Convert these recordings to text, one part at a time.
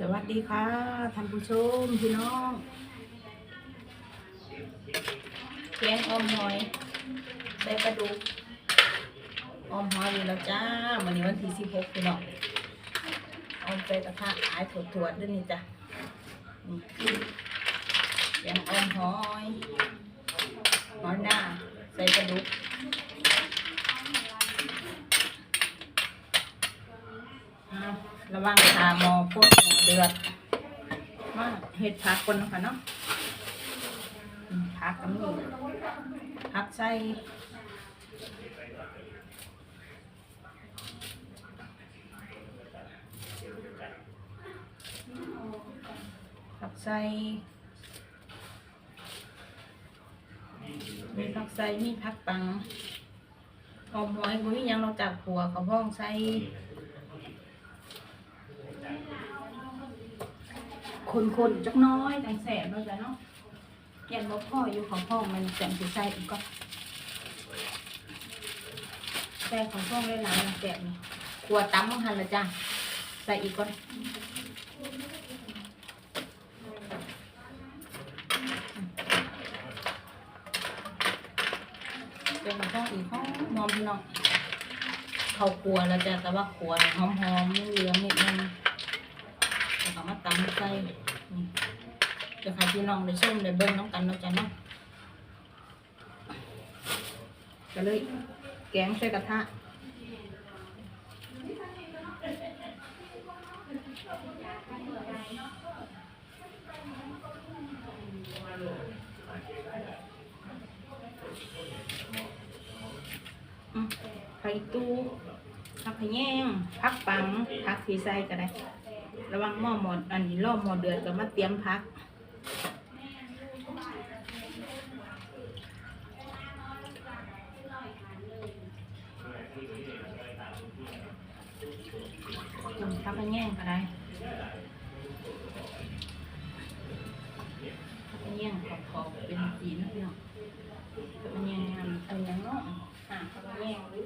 สวัสดีค่ะท่านผู้ชมพี่น้องแกงอมหอยใส่ปลาดุกอมหอยนี่แล้วจ้าวันนี้วันที่สิบหกพี่น้องออมใส่กระทะขายถั่วๆด้วยนี่จ้ะแกงอมหอยหอยหน้าใส่ปลาดุกระวังทาหมอ พวกหมูเดือดมาเห็ดผักคนนะคะเนาะผักกับนี่ผักใส่ผักใส่มีผักใส่มีผักปังหอมหอยบุ้ยยังเราจับหัวเขาพ้องใส่ คนๆจักน้อยจังแสบเนาะจ้ะเนาะยันบ่พ่ออยู่ของพ่อมันแสบสิใส่อีกก็ใส่ของพ่อได้หลายๆแสบนี่ขวดตำมังหันละจ้ะใส่อีกก่อนเป็นของพ่ออีกห้องมอมพี่น้องเขาครัวแล้วจ้ะแต่ว่าครัวหอมๆเหลืองๆนิดนึง แล้วก็มาตำใส่เดี๋ยวใครพี่น้องได้ชิมได้เบิ่งน้องกันเนาะจ้ะเนาะก็เลยแกงใส่กระทะไข่ตู้ผักแยงผักปังผักสีใส่ก็ได้ ระวังหม้อหมอดอันนี้รอบหม้อเดือดก็มาเตรียมพักทำพักให้แง่งก็ได้พักให้แง่งขอบๆเป็นสีนะพี่น้องพักให้แง่งอันอันยังเนาะอะพักให้แง่งหรือ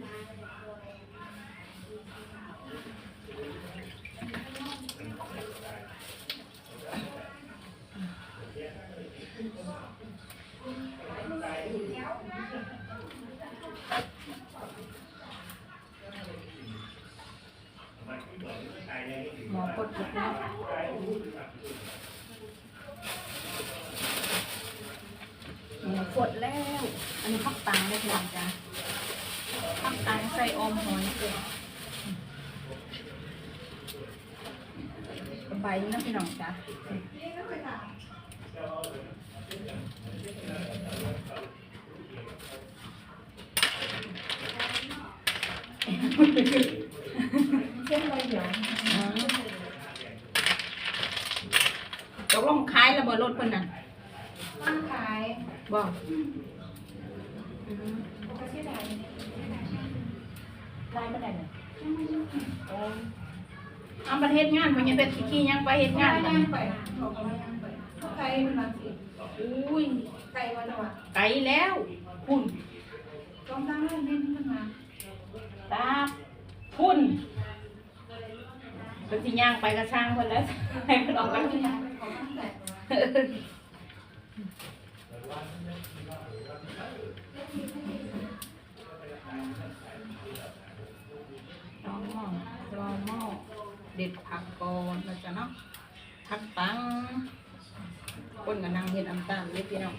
หมอปดจุกแล้วหมอปดแล้ว อันนี้พักตังได้เพียจ้ะพักตังใส่อมหอยเกลือใบนี้นะพี่น้องจ้ะตกลงขายแล้วบ่รถเพิ่ นน่ะตั้งขายบ่อืมก็ชื่อใดลายบ่ได้น่ะเอาประเทศงานบ่ยังเป็นสิขี้ยังไปเฮ็ดงานย่ากันงไปบอกว่าย่างไปใครเป็นมาสิอุ้ยไก่วันวะไกลแล้วพุ่นลองตั้งเรื่องนี้ขึ้นมาตาพุ่นเป็นสิย่างไปกระช่างเพิ่นแล้วให้มันออกไปเอาที่ที่ไห นไหนของแต่รอหม้อรอหม้อเด็ดผักก่อนเราจะเนาะผักปังคนกับนางเฮ็ดน้ำตาลเล็กพี่น้อง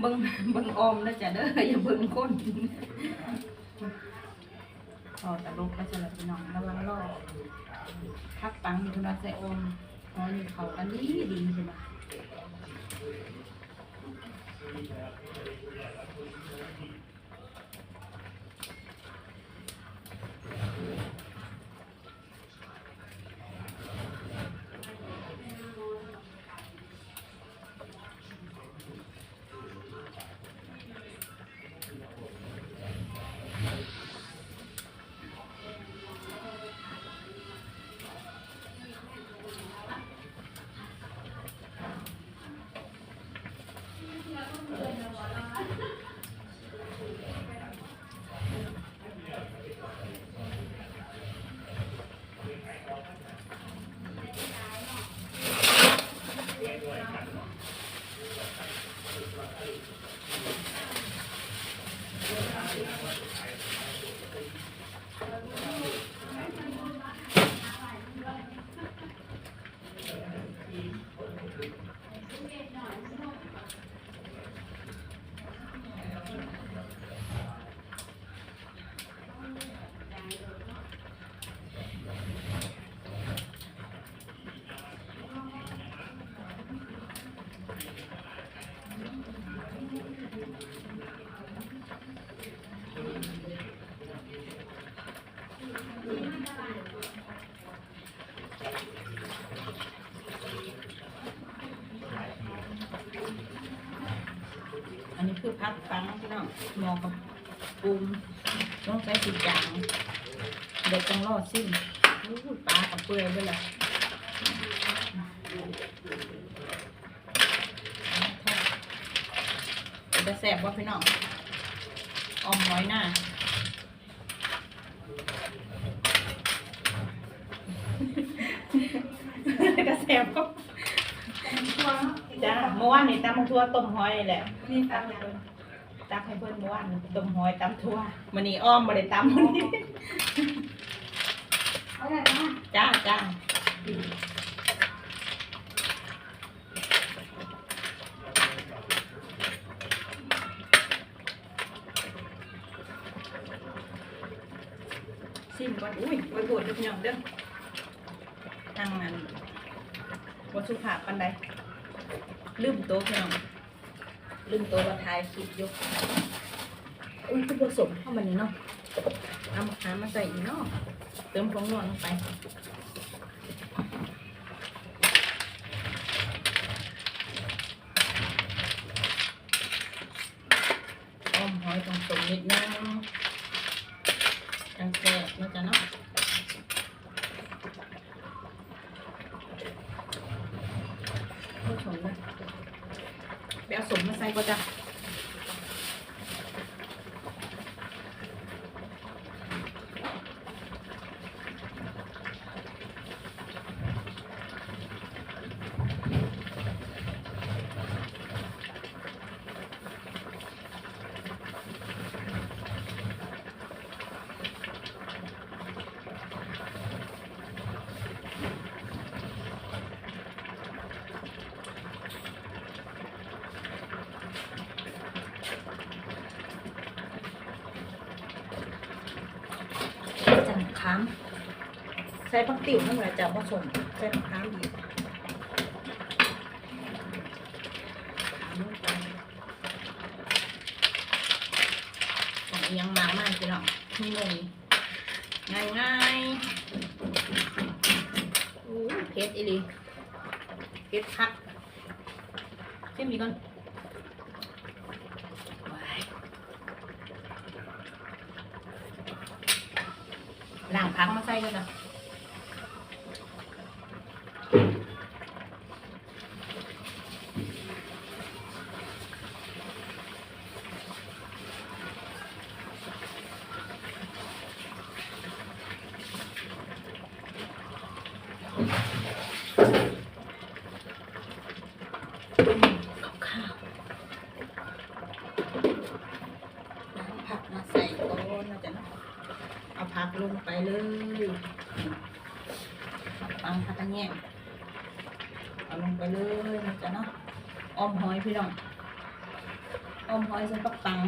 เบิ่งเบิ่งออมแล้วจ้ะเด้ออย่าเบิ่งคน อตะลุกแล้วจ้ะล่ะพี่น้อนระวังรอพักปังมีคุณอาเซอมนอนอยู่เขากันดีดีใช่ไหม อันนี้คือพักฟังพี่น้อหมอกับปูมต้องใช้สีจางเด็กต้องรอดสิ้นปลากับเปลือยด้วยล่ะจะแสบว่าพี่น้องออมน้อยหน้า มื่อวานนี่ตำทั่วต้มหอยแหละนี่ตามอย่างตักให้เพิ่นเมื่อวานนี่ต้มหอยตำทั่วมื้อนี้อ้อมบ่ได้ตำมื้อนี้เอาได้นะจ้าจ้าซิมก่อนอุ้ยไว้โบดเด้อพี่น้องเด้อทางนั้นบ่สุภาพปานใด ลืมโต๊ะพี่น้องลืมโต๊ะมาทายคลิปยกอุ้ยคือผสมเข้ามานี่เนาะเอามะขามมาใส่อีกเนาะเติมของนวลลงไป อ้อมหอยตรงสมนิดนึงจังแซ่บนะจ๊ะเนาะ สมไปเอาสมมาใส่ก็จ้ะจังค้ามใส่ผักติ๋วนั่นแหละจะผสมใส่ผักค้ามอีกขามลงไปของอิหยังมามากพี่น้องนี่เลยง่ายง่ายอู้เผ็ดอีลีเผ็ดคักเส้นมีก่อนว้ายล้างพักมาใส่ก็จ้ะกับข้าวล้างผักมาใส่ก่อนนะจ๊ะเนาะเอาผั กลงไปเลยปังผักกระแยงเอาลงไปเลยนะจ๊ะเนาะออมหอยพี่น้องออมหอยใส่ปักปัง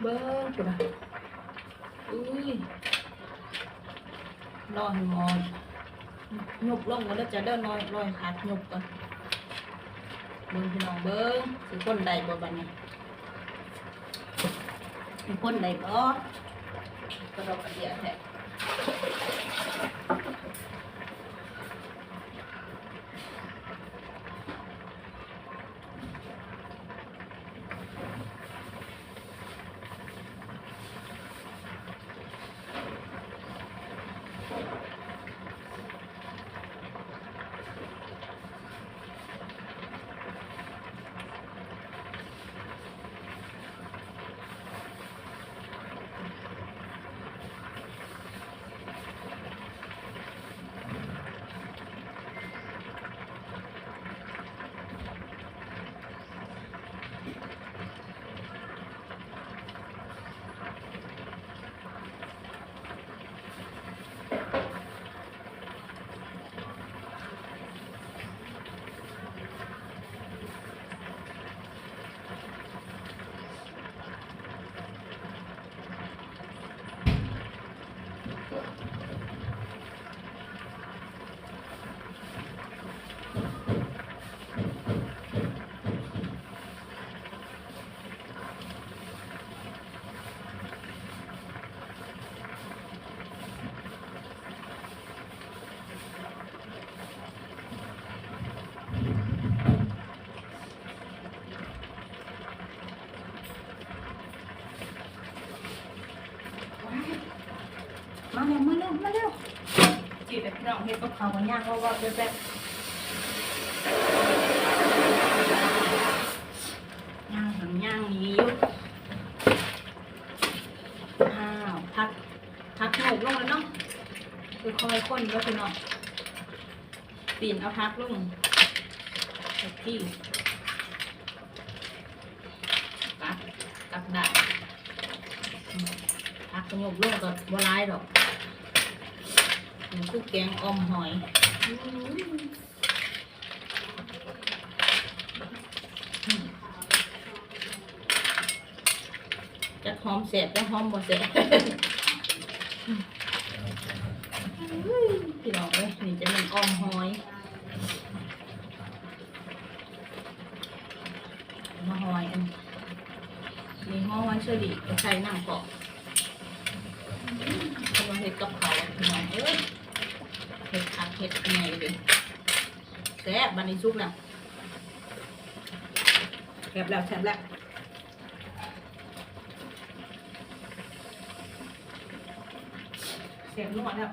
เบิ้งกูนะอุ้ยรอให้มอนหยุบลงก็แล้วจะเดินลอยลอยหัดหยุบก่อนเบิ้งพี่น้องเบิ้งสิคนใดบ่บัดนี้มี คนไหนก็กระดกระเดี่ยแท้ องเฮ็ดกับเขาวกันย่างว่าว่าแบบย่างหันย่างนี้อยู่อ้าวพักพักหนกลงแล้วเนาะคือคอยคนก็คือเนาะปีนเอาพักลงกับที่ปักกับได้พักขยบลงกับบัวลายดอก นี่คือแกงออมหอยจะหอมแสบจะหอมบ่แสบพี่น้องเอ้ยนี่จะเป็นอ้อมหอยมาหอยอันมีห้อหอยเชอรี่ก็ใส่น้ำเกาะกำลังเห็ดกับเขาพี่น้องเอ้ย เผ็ดอักเผ็ดยังไงเลยแซ่บบันนี้ซุกแล้วแซ่บแล้วแซ่บแล้วเสียงนวดแล้ว